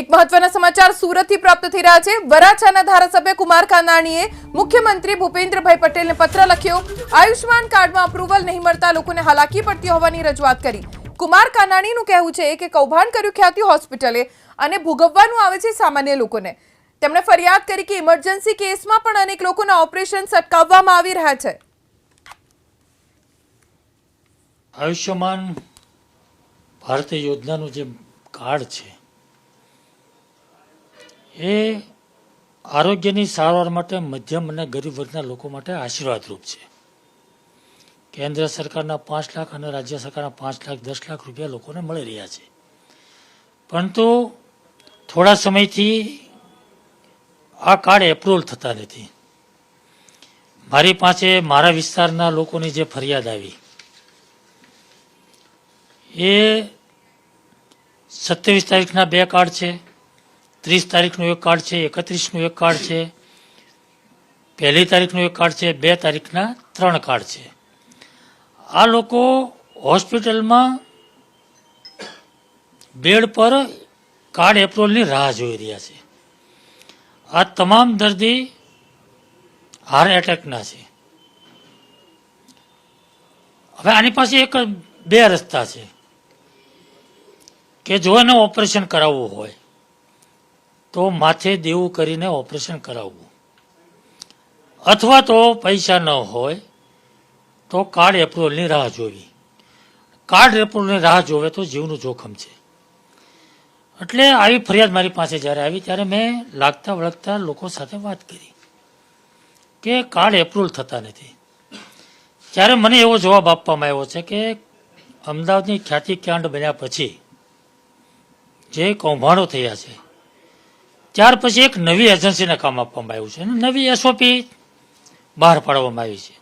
એક મહત્વના સમાચાર સુરતથી પ્રાપ્ત થઈ રહ્યા છે. વરાછાના ધારાસભ્ય કુમાર કાનાણીએ મુખ્યમંત્રી ભૂપેન્દ્રભાઈ પટેલને પત્ર લખ્યો આયુષ્માન કાર્ડમાં અપ્રુવલ નહીં મળતા લોકોને હાલાકી પડતી હોવાની રજૂઆત કરી. કુમાર કાનાણીનું કહેવું છે કે કૌભાંડ કર્યું ખ્યાતિ હોસ્પિટલે અને ભોગવવાનું આવે છે સામાન્ય લોકોને. તેમણે ફરિયાદ કરી કે ઇમરજન્સી કેસમાં પણ અનેક લોકોના ઓપરેશન સટકાવવામાં આવી રહ્યા છે. આયુષ્યમાન ભારત યોજનાનું જે કાર્ડ છે એ આરોગ્યની સારવાર માટે મધ્યમ અને ગરીબ વર્ગના લોકો માટે આશીર્વાદરૂપ છે. કેન્દ્ર સરકારના પાંચ લાખ અને રાજ્ય સરકારના પાંચ લાખ, દસ લાખ રૂપિયા લોકોને મળી રહ્યા છે. પરંતુ થોડા સમયથી આ કાર્ડ એપ્રુવલ થતા નથી. મારી પાસે મારા વિસ્તારના લોકોની જે ફરિયાદ આવી, એ સત્યાવીસ તારીખના બે કાર્ડ છે. ત્રીસ તારીખનું એક કાર્ડ છે, એકત્રીસનું એક કાર્ડ છે, પહેલી તારીખનું એક કાર્ડ છે, બે તારીખના ત્રણ કાર્ડ છે. આ લોકો હોસ્પિટલમાં બેડ પર કાર્ડ એપ્રુવલની રાહ જોઈ રહ્યા છે. આ તમામ દર્દી હાર્ટ એટેકના છે. હવે આની પાસે એક બે રસ્તા છે કે જો એને ઓપરેશન કરાવવું હોય તો માથે દેવું કરીને ઓપરેશન કરાવવું. અથવા તો પૈસા ન હોય, તો કાર્ડ એપ્રુવલની રાહ જોવી. કાર્ડ એપ્રુવલની રાહ જોવે તો જીવનું જોખમ છે. એટલે આવી ફરિયાદ મારી પાસે જ્યારે આવી, ત્યારે મેં લાગતા વળગતા લોકો સાથે વાત કરી કે કાર્ડ એપ્રુવલ થતા નથી. ત્યારે મને એવો જવાબ આપવામાં આવ્યો છે કે અમદાવાદની ખ્યાતિ કાંડ બન્યા પછી જે કૌભાંડો થયા છે ત્યાર પછી એક નવી એજન્સીને કામ આપવામાં આવ્યું છે. અને નવી એસઓપી બહાર પાડવામાં આવી છે.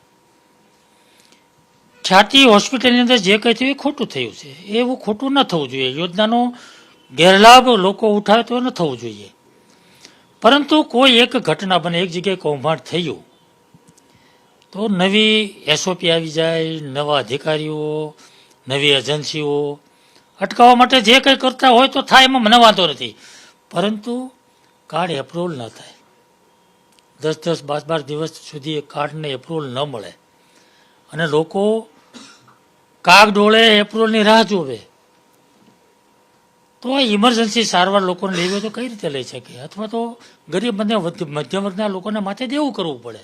ખ્યાતિ હોસ્પિટલની અંદર જે કંઈ થયું એ ખોટું થયું છે. એવું ખોટું ન થવું જોઈએ. યોજનાનો ગેરલાભ લોકો ઉઠાવે તો ન થવું જોઈએ. પરંતુ કોઈ એક ઘટના બને, એક જગ્યાએ કૌભાંડ થયું, તો નવી એસઓપી આવી જાય, નવા અધિકારીઓ, નવી એજન્સીઓ અટકાવવા માટે જે કંઈ કરતા હોય તો થાય એમાં મને વાંધો નથી. પરંતુ કાર્ડ એપ્રુવલ ન થાય. દસ દસ બાર બાર દિવસ સુધી એ કાર્ડને એપ્રુવલ ન મળે. અને લોકો કાગ ડોળે એપ્રુવલની રાહ જોવે. તો ઇમરજન્સી સારવાર લોકોને લેવી હોય તો કઈ રીતે લઈ શકે? અથવા તો ગરીબ અને મધ્યમ વર્ગના લોકોને માથે દેવું કરવું પડે.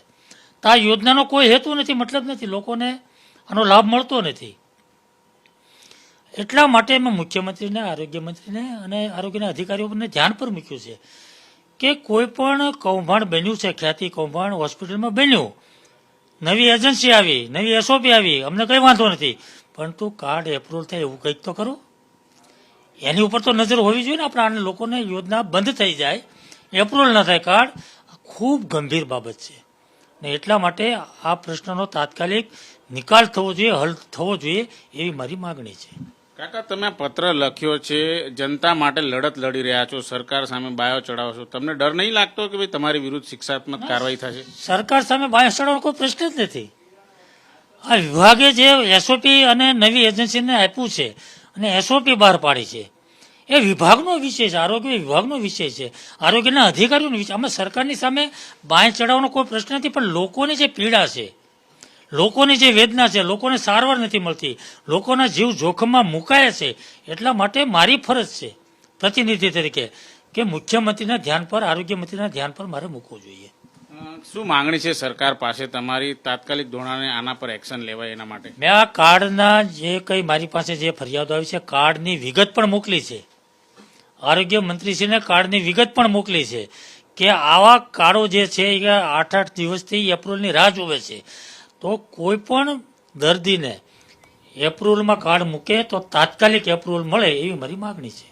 તો આ યોજનાનો કોઈ હેતુ નથી, મતલબ નથી લોકોને આનો લાભ મળતો નથી. એટલા માટે મેં મુખ્યમંત્રીને, આરોગ્ય મંત્રીને અને આરોગ્યના અધિકારીઓને ધ્યાન પર મૂક્યું છે. કે કોઈ પણ કૌભાંડ બન્યું છે, ખ્યાતિ કૌભાંડ હોસ્પિટલમાં બન્યું. નવી એજન્સી આવી, નવી એસઓપી આવી, અમને કંઈ વાંધો નથી. પરંતુ કાર્ડ એપ્રુવલ થાય એવું કંઈક તો કરો. એની ઉપર તો નજર હોવી જોઈએ ને આપણે લોકોને યોજના બંધ થઈ જાય એપ્રુવલ ન થાય કાર્ડ ખૂબ ગંભીર બાબત છે. ને એટલા માટે આ પ્રશ્નનો તાત્કાલિક નિકાલ થવો જોઈએ, હલ થવો જોઈએ એવી મારી માગણી છે. કાકા તમે પત્ર લખ્યો છે જનતા માટે લડત લડી રહ્યા છો સરકાર સામે બાયો ચડાવો છો. તમને ડર નહીં લાગતો કે ભાઈ તમારી વિરુદ્ધ શિક્ષાત્મક કાર્યવાહી થશે? સરકાર સામે બાયો ચડાવવાનો કોઈ પ્રશ્ન જ નથી. આ વિભાગે જે એસઓપી અને નવી એજન્સીને આપ્યું છે અને એસઓપી બહાર પાડી છે એ વિભાગનો વિષય છે આરોગ્ય વિભાગનો વિષય છે. આરોગ્યના અધિકારીઓનો વિષય આમાં સરકારની સામે બાંય ચડાવવાનો કોઈ પ્રશ્ન નથી પણ લોકોની જે પીડા છે લોકોની જે વેદના છે લોકોને સારવાર નથી મળતી. લોકોના જીવ જોખમમાં મુકાયા છે એટલા માટે મારી ફરજ છે પ્રતિનિધિ તરીકે કે મુખ્યમંત્રીના ધ્યાન પર આરોગ્ય મંત્રીના ધ્યાન પર મારે મૂકવું જોઈએ. શું માંગણી છે સરકાર પાસે તમારી તાત્કાલિક ધોરણે આના પર એક્શન લેવાય એના માટે? મેં આ કાર્ડના જે કંઈ મારી પાસે જે ફરિયાદો આવી છે કાર્ડની વિગત પણ મોકલી છે. આરોગ્ય મંત્રીશ્રીને કાર્ડની વિગત પણ મોકલી છે કે આવા કાર્ડો જે છે એ આઠ આઠ દિવસથી એપ્રિલની રાહ જોવે છે. તો કોઈ પણ દર્દીને એપ્રુવલમાં કાર્ડ મૂકે તો તાત્કાલિક એપ્રુવલ મળે એવી મારી માગણી છે.